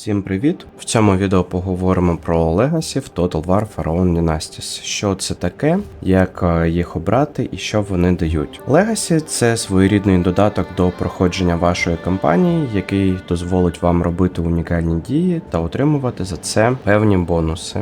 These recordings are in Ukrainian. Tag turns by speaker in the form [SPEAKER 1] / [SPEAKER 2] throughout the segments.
[SPEAKER 1] Всім привіт! В цьому відео поговоримо про легасів Total War Pharaon Dynasties. Що це таке, як е, їх обрати і що вони дають. Легасі це своєрідний додаток до проходження вашої кампанії, який дозволить вам робити унікальні дії та отримувати за це певні бонуси.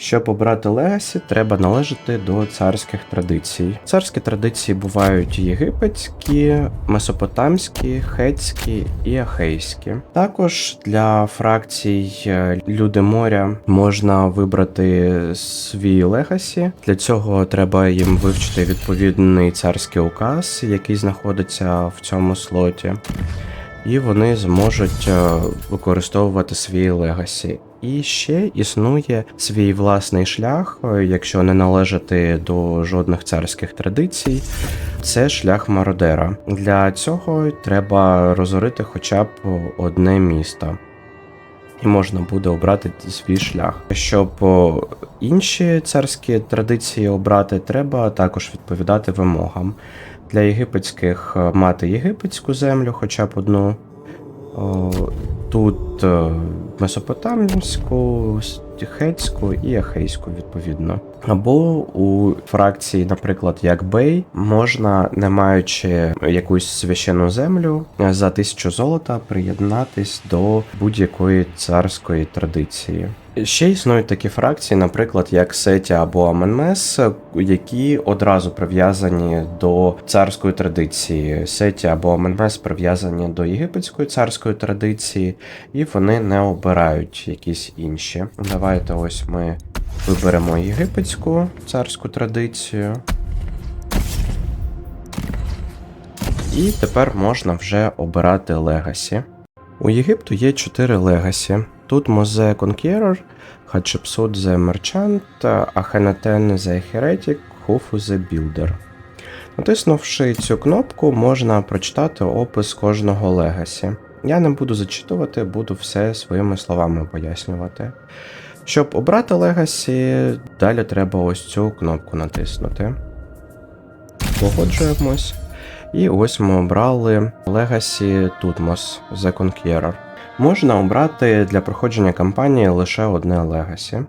[SPEAKER 1] Щоб обрати легасі, треба належати до царських традицій. Царські традиції бувають єгипетські, месопотамські, хетські і ахейські. Також для фракцій е, Люди моря можна вибрати свій легасі. Для цього треба їм вивчити відповідний царський указ, який знаходиться в цьому слоті. І вони зможуть е, використовувати свій легасі. І ще існує свій власний шлях, е, якщо не належати до жодних царських традицій, це шлях мародера. Для цього треба розорити хоча б одне місто. І можна буде обрати свій шлях. Щоб інші царські традиції обрати, треба також відповідати вимогам. Для єгипетських е, мати єгипетську землю, хоча б одну. Тут е, месопотамську, хетську і ахейську, відповідно. Або у фракції, наприклад, як Бей, можна, не маючи якусь священну землю, за тисячу золота приєднатись до будь-якої царської традиції. Ще існують такі фракції, наприклад, як Сеті або Аменмес, які одразу прив'язані до царської традиції. Сеті або Аменмес прив'язані до єгипетської царської традиції, і вони не обирають якісь інші. Давайте ось ми виберемо єгипетську царську традицію. І тепер можна вже обирати легасі. У Єгипту є 4 легасі. Тут Мозе Conqueror, Hatshepsut the Merchant, Akhenaten the Heretic, Khufu the Builder. Натиснувши цю кнопку, можна прочитати опис кожного легасі. Я не буду зачитувати, буду все своїми словами пояснювати. Щоб обрати легасі, далі треба ось цю кнопку натиснути. Погоджуємось. І ось ми обрали Legacy Tutmos The Conqueror. Можна обрати для проходження кампанії лише одне легасі.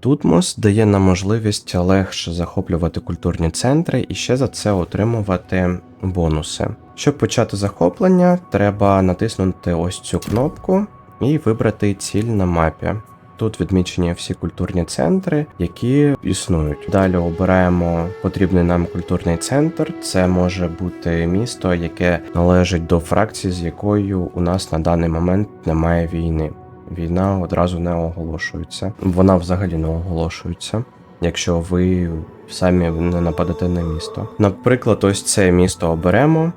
[SPEAKER 1] Тутмос дає нам можливість легше захоплювати культурні центри і ще за це отримувати бонуси. Щоб почати захоплення, треба натиснути ось цю кнопку і вибрати ціль на мапі. Тут відмічені всі культурні центри, які існують. Далі обираємо потрібний нам культурний центр. Це може бути місто, яке належить до фракції, з якою у нас на даний момент немає війни. Війна одразу не оголошується. Вона взагалі не оголошується. Якщо ви самі не нападете на місто. Наприклад, ось це місто оберемо.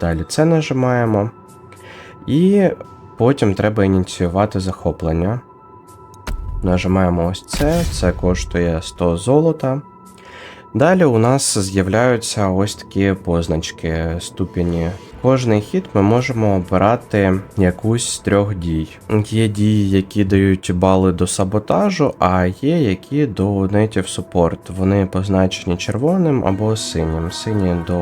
[SPEAKER 1] Далі це нажимаємо. І Потім треба ініціювати захоплення. Нажимаємо ось це, це коштує 100 золота. Далі у нас з'являються ось такі позначки ступені. Кожний хід ми можемо обирати якусь з трьох дій. Є дії, які дають бали до саботажу, а є які до Native Support. Вони позначені червоним або синім. Сині до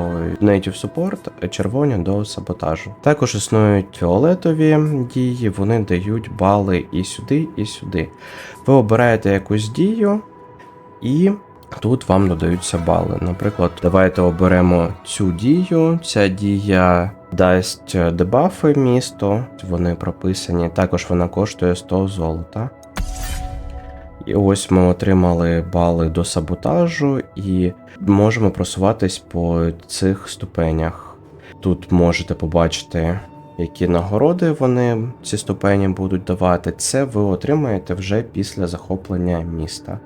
[SPEAKER 1] Native Support, червоні до саботажу. Також існують фіолетові дії, вони дають бали і сюди, і сюди. Ви обираєте якусь дію і. Тут вам додаються бали. Наприклад, давайте оберемо цю дію. Ця дія дасть дебафи місту, вони прописані. Також вона коштує 100 золота. І ось ми отримали бали до саботажу і можемо просуватись по цих ступенях. Тут можете побачити, які нагороди вони ці ступені будуть давати. Це ви отримаєте вже після захоплення міста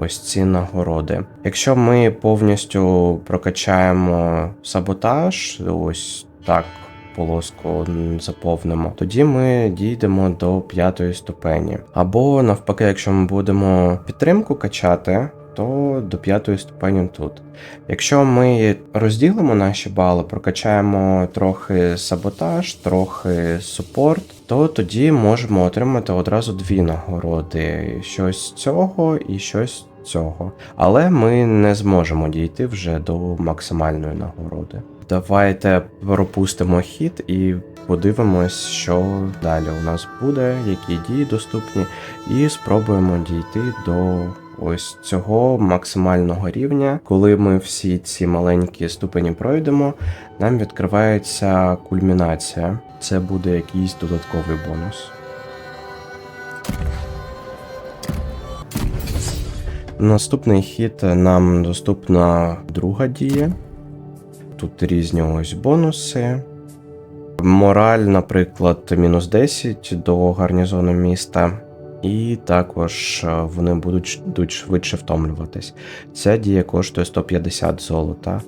[SPEAKER 1] ось ці нагороди. Якщо ми повністю прокачаємо саботаж, ось так полоску заповнимо, тоді ми дійдемо до п'ятої ступені. Або навпаки, якщо ми будемо підтримку качати. То до п'ятої ступені тут. Якщо ми розділимо наші бали, прокачаємо трохи саботаж, трохи супорт, то тоді можемо отримати одразу дві нагороди: щось цього і щось цього. Але ми не зможемо дійти вже до максимальної нагороди. Давайте пропустимо хід і подивимось, що далі у нас буде, які дії доступні, і спробуємо дійти до ось цього максимального рівня. Коли ми всі ці маленькі ступені пройдемо, нам відкривається кульмінація. Це буде якийсь додатковий бонус. Наступний хід нам доступна друга дія. Тут різні ось бонуси. Мораль, наприклад, мінус 10 до гарнізону міста. І також е, вони будуть, будуть швидше втомлюватись. Ця дія коштує 150 золота.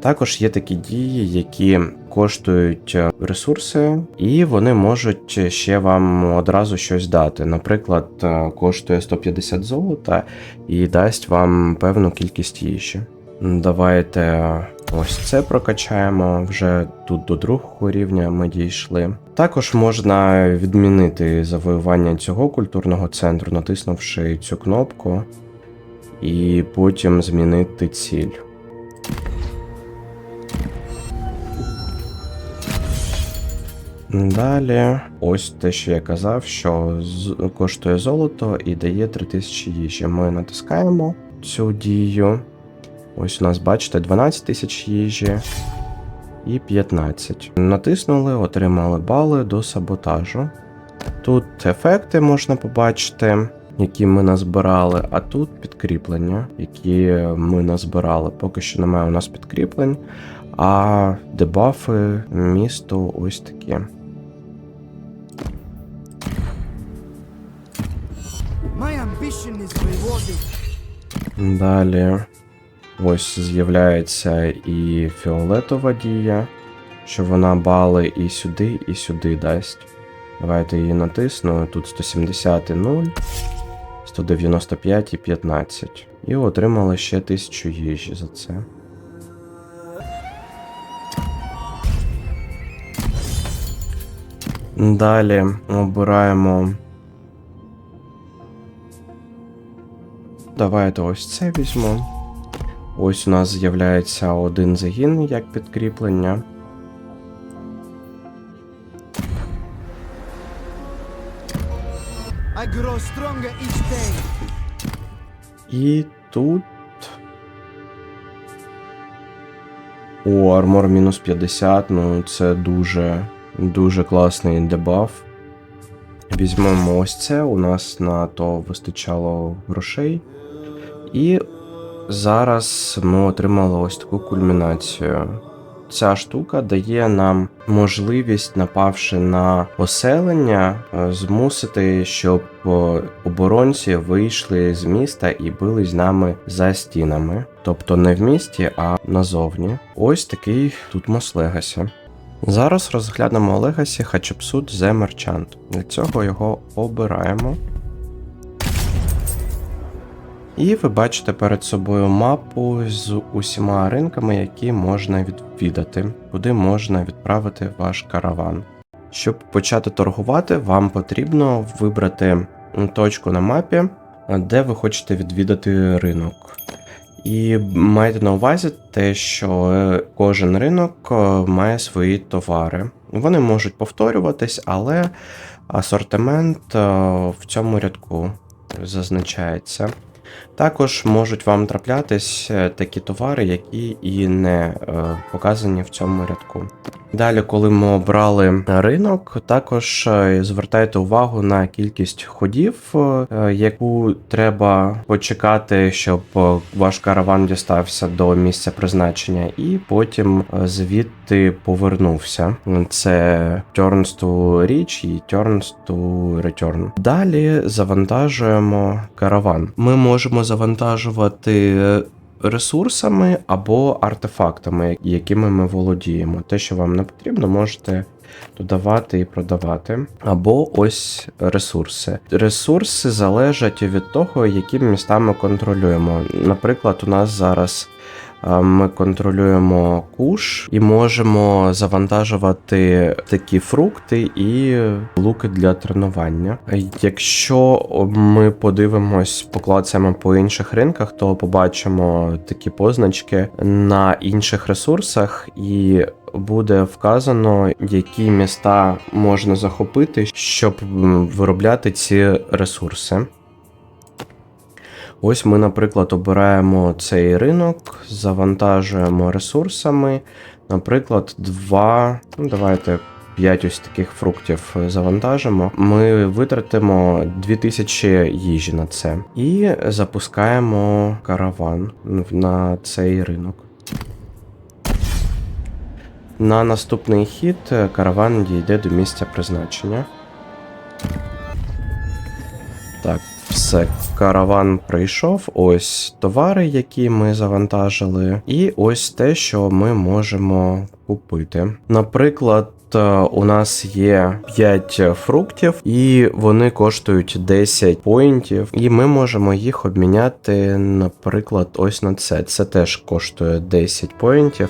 [SPEAKER 1] Також є такі дії, які коштують е, ресурси, і вони можуть ще вам одразу щось дати. Наприклад, е, коштує 150 золота і дасть вам певну кількість їжі. Давайте ось це прокачаємо. Вже тут до другого рівня ми дійшли. Також можна відмінити завоювання цього культурного центру, натиснувши цю кнопку, і потім змінити ціль. Далі, ось те, що я казав, що коштує золото і дає 3000 їжі. Ми натискаємо цю дію. Ось у нас, бачите, 12 тисяч їжі і 15. Натиснули, отримали бали до саботажу. Тут ефекти можна побачити, які ми назбирали, а тут підкріплення, які ми назбирали. Поки що немає у нас підкріплень, а дебафи місту ось такі. Далі ось з'являється і фіолетова дія, що вона бали і сюди, і сюди дасть. Давайте її натисну. Тут 170 і 0, 195 і 15. І отримали ще 1000 їжі за це. Далі обираємо. Давайте ось це візьму. Ось у нас з'являється один загін як підкріплення. І тут. О, армор мінус 50, ну це дуже, дуже класний дебаф. Візьмемо ось це, у нас на то вистачало грошей. І зараз ми отримали ось таку кульмінацію. Ця штука дає нам можливість, напавши на поселення, е, змусити, щоб е, оборонці вийшли з міста і били з нами за стінами. Тобто не в місті, а назовні. Ось такий тут мос Легасі. Зараз розглянемо Легасі Hatshepsut The Merchant. Для цього його обираємо. І ви бачите перед собою мапу з усіма ринками, які можна відвідати, куди можна відправити ваш караван. Щоб почати торгувати, вам потрібно вибрати точку на мапі, де ви хочете відвідати ринок. І майте на увазі те, що е, кожен ринок е, має свої товари. Вони можуть повторюватись, але асортимент е, в цьому рядку зазначається. Також можуть вам траплятись е, такі товари, які і не е, показані в цьому рядку. Далі, коли ми обрали ринок, також е, звертайте увагу на кількість ходів, е, яку треба почекати, щоб е, ваш караван дістався до місця призначення, і потім е, звідти повернувся. Це Turns to Reach і Turns to Return. Далі завантажуємо караван. Ми можемо завантажувати е, ресурсами або артефактами, якими ми володіємо. Те, що вам не потрібно, можете додавати і продавати. Або ось ресурси. Ресурси залежать від того, які міста ми контролюємо. Наприклад, у нас зараз. Ми контролюємо куш і можемо завантажувати такі фрукти і луки для тренування. Якщо ми подивимось, поклацаємо по інших ринках, то побачимо такі позначки на інших ресурсах, і буде вказано, які міста можна захопити, щоб виробляти ці ресурси. Ось ми, наприклад, обираємо цей ринок, завантажуємо ресурсами. Наприклад, два, ну давайте 5 ось таких фруктів завантажимо. Ми витратимо 2000 їжі на це. І запускаємо караван на цей ринок. На наступний хід караван дійде до місця призначення. Так, все, караван прийшов. Ось товари, які ми завантажили, і ось те, що ми можемо купити. Наприклад. Е, У нас є 5 фруктів, і вони коштують 10 поінтів, і ми можемо їх обміняти, наприклад, ось на це. Це теж коштує 10 поінтів,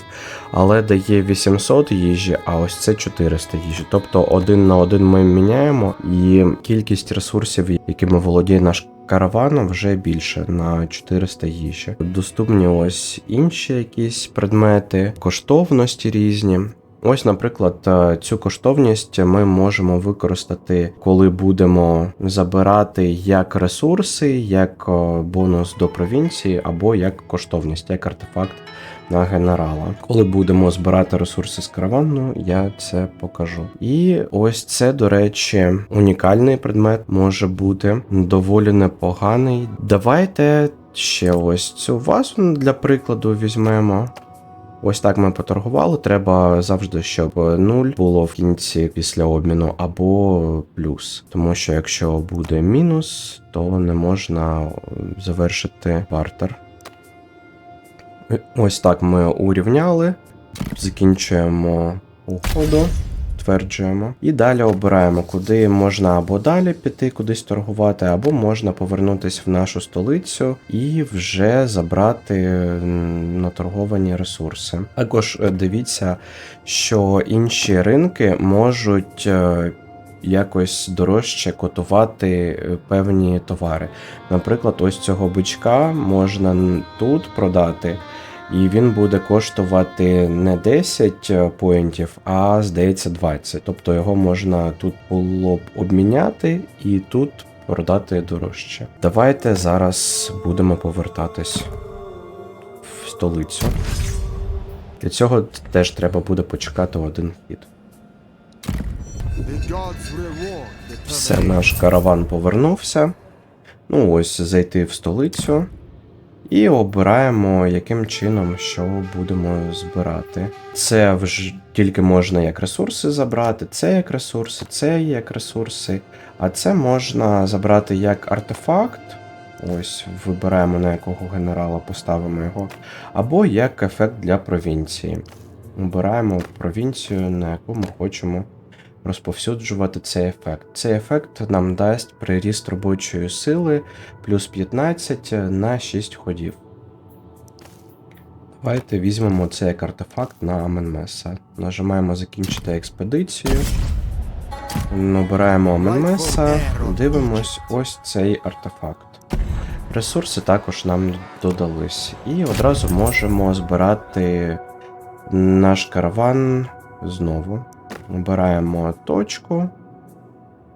[SPEAKER 1] але дає 800 їжі, а ось це 400 їжі. Тобто один на один ми міняємо, і кількість ресурсів, якими володіє наш караван, вже більше на 400 їжі. Доступні ось інші якісь предмети, коштовності різні. Ось, наприклад, е, цю коштовність ми можемо використати, коли будемо забирати як ресурси, як е, бонус до провінції, або як коштовність, як артефакт на генерала. Коли будемо збирати ресурси з каравану, я це покажу. І ось це, до речі, унікальний предмет може бути доволі непоганий. Давайте ще ось цю вазу для прикладу візьмемо. Ось так ми поторгували. Треба завжди, щоб 0 було в кінці після обміну або плюс. Тому що якщо буде мінус, то не можна завершити бартер. Ось так ми урівняли. Закінчуємо уходу, тверджуємо. І далі обираємо, куди можна або далі піти, кудись торгувати, або можна повернутися в нашу столицю і вже забрати наторговані ресурси. Також е, дивіться, що інші ринки можуть. е, Якось дорожче котувати е, певні товари. Наприклад, ось цього бичка можна тут продати, і він буде коштувати не 10 поінтів, а здається 20. Тобто його можна тут було б обміняти і тут продати дорожче. Давайте зараз будемо повертатись в столицю. Для цього теж треба буде почекати один хід. Все, наш караван повернувся. Ну, ось зайти в столицю. І обираємо, яким чином що будемо збирати. Це вже тільки можна як ресурси забрати, це як ресурси, це як ресурси. А це можна забрати як артефакт. Ось вибираємо на якого генерала поставимо його. Або як ефект для провінції. Обираємо провінцію, на яку ми хочемо розповсюджувати цей ефект. Цей ефект нам дасть приріст робочої сили плюс 15 на 6 ходів. Давайте візьмемо це як артефакт на Аменмеса. Нажимаємо закінчити експедицію. Обираємо Аменмеса, дивимось ось цей артефакт. Ресурси також нам додались. І одразу можемо збирати наш караван знову. Обираємо точку.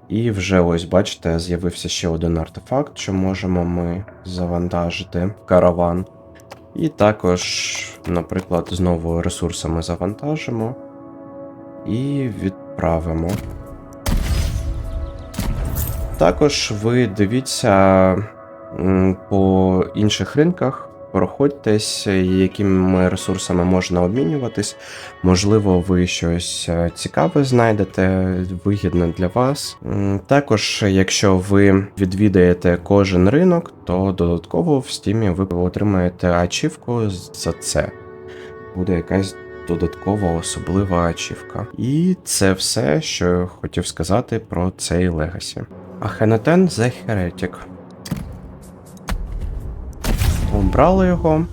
[SPEAKER 1] І вже ось, бачите, з'явився ще один артефакт, що можемо ми завантажити караван. І також, наприклад, знову ресурсами завантажимо і відправимо. Також ви дивіться по інших ринках, проходьтесь, якими ресурсами можна обмінюватись. Можливо, ви щось е, цікаве знайдете, вигідне для вас. Також, якщо ви відвідаєте кожен ринок, то додатково в стімі ви отримаєте ачівку за це. Буде якась додаткова особлива ачівка. І це все, що я хотів сказати про цей Легасі. Ахенетен The Heretic. Обрали його.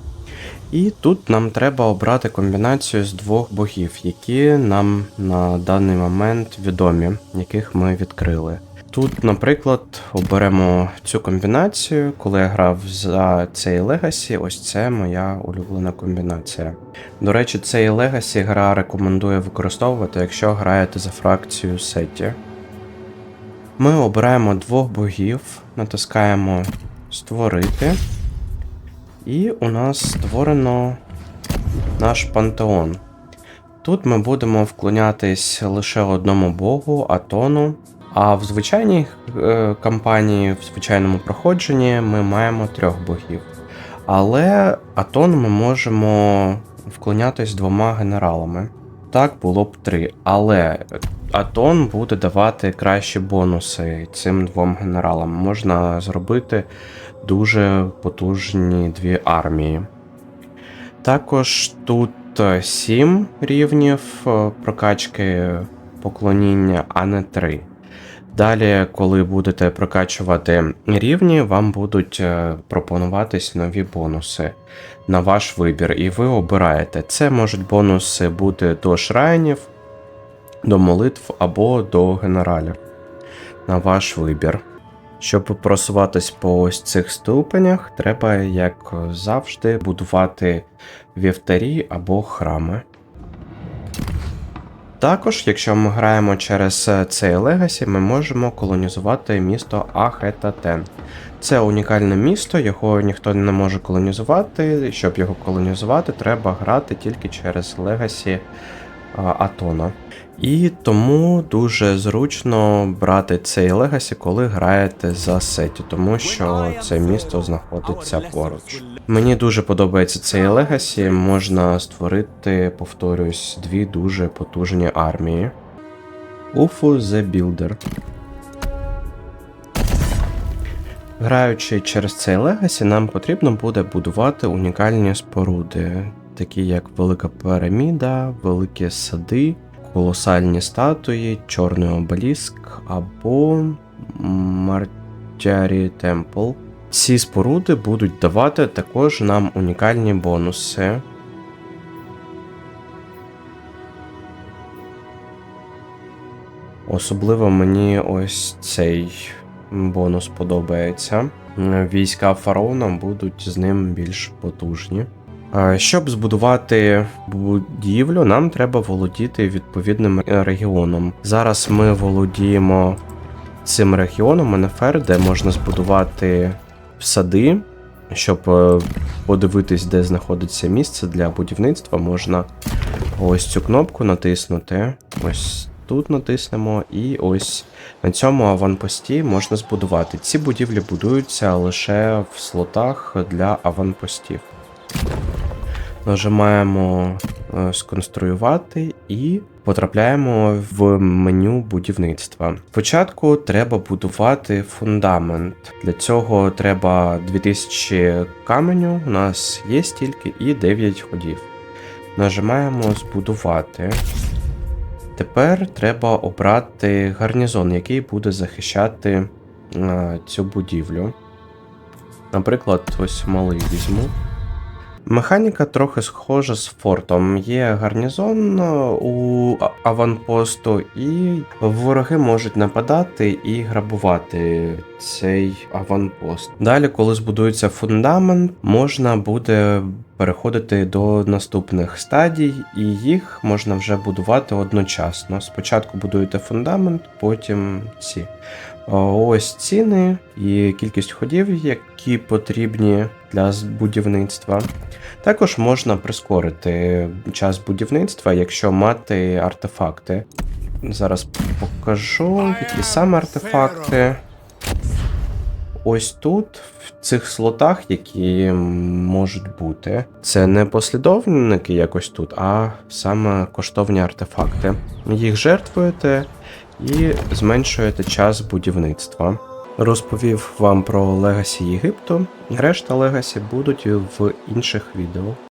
[SPEAKER 1] І тут нам треба обрати комбінацію з двох богів, які нам на даний момент відомі, яких ми відкрили. Тут, наприклад, оберемо цю комбінацію. Коли я грав за цей Legacy, ось це моя улюблена комбінація. До речі, цей Legacy гра рекомендує використовувати, якщо граєте за фракцію Сеті. Ми обираємо двох богів, натискаємо Створити. І у нас створено наш пантеон. Тут ми будемо вклонятись лише одному богу, Атону. А в звичайній е, кампанії, в звичайному проходженні ми маємо трьох богів. Але Атон ми можемо вклонятись двома генералами. Так було б три. Але Атон буде давати кращі бонуси цим двом генералам. Можна зробити дуже потужні дві армії. Також тут 7 рівнів е, прокачки поклоніння, а не 3. Далі, коли будете прокачувати рівні, вам будуть е, пропонуватись нові бонуси на ваш вибір, і ви обираєте. Це можуть бонуси бути до шрайнів, до молитв або до генералів. На ваш вибір. Щоб просуватись по ось цих ступенях, треба, як завжди, будувати вівтарі або храми. Також, якщо ми граємо через цей Легасі, ми можемо колонізувати місто Ахетатен. Це унікальне місто, його ніхто не може колонізувати. Щоб його колонізувати, треба грати тільки через Легасі Атона. І тому дуже зручно брати цей Легасі, коли граєте за сеті, тому що це місто знаходиться поруч. Мені дуже подобається цей Легасі, можна створити, повторюсь, дві дуже потужні армії. Уфу The Builder. Граючи через цей Легасі, нам потрібно буде будувати унікальні споруди, такі як Велика Піраміда, Великі Сади, колосальні статуї, Чорний обеліск або Мартярі Темпл. Ці споруди будуть давати також нам унікальні бонуси. Особливо мені ось цей бонус подобається. Війська фараона будуть з ним більш потужні. Щоб збудувати будівлю, нам треба володіти відповідним регіоном. Зараз ми володіємо цим регіоном НФР, де можна збудувати сади. Щоб е, подивитись, де знаходиться місце для будівництва, можна ось цю кнопку натиснути. Ось тут натиснемо, і ось на цьому аванпості можна збудувати. Ці будівлі будуються лише в слотах для аванпостів. Нажимаємо е, сконструювати і потрапляємо в меню будівництва. Спочатку треба будувати фундамент. Для цього треба 2000 каменю, у нас є стільки, і 9 ходів. Нажимаємо збудувати. Тепер треба обрати гарнізон, який буде захищати е, цю будівлю. Наприклад, ось малий візьму. Механіка трохи схожа з фортом. Є гарнізон е, у аванпосту, і вороги можуть нападати і грабувати цей аванпост. Далі, коли збудується фундамент, можна буде переходити до наступних стадій, і їх можна вже будувати одночасно. Спочатку будуєте фундамент, потім ці. Ось ціни і кількість ходів, які потрібні для будівництва. Також можна прискорити час будівництва, якщо мати артефакти. Зараз покажу, які саме артефакти. Ось тут, в цих слотах, які можуть бути. Це не послідовники якось тут, а саме коштовні артефакти. Їх жертвуєте і зменшуєте час будівництва. Розповів вам про Легасі Єгипту. Решта Легасі будуть в інших відео.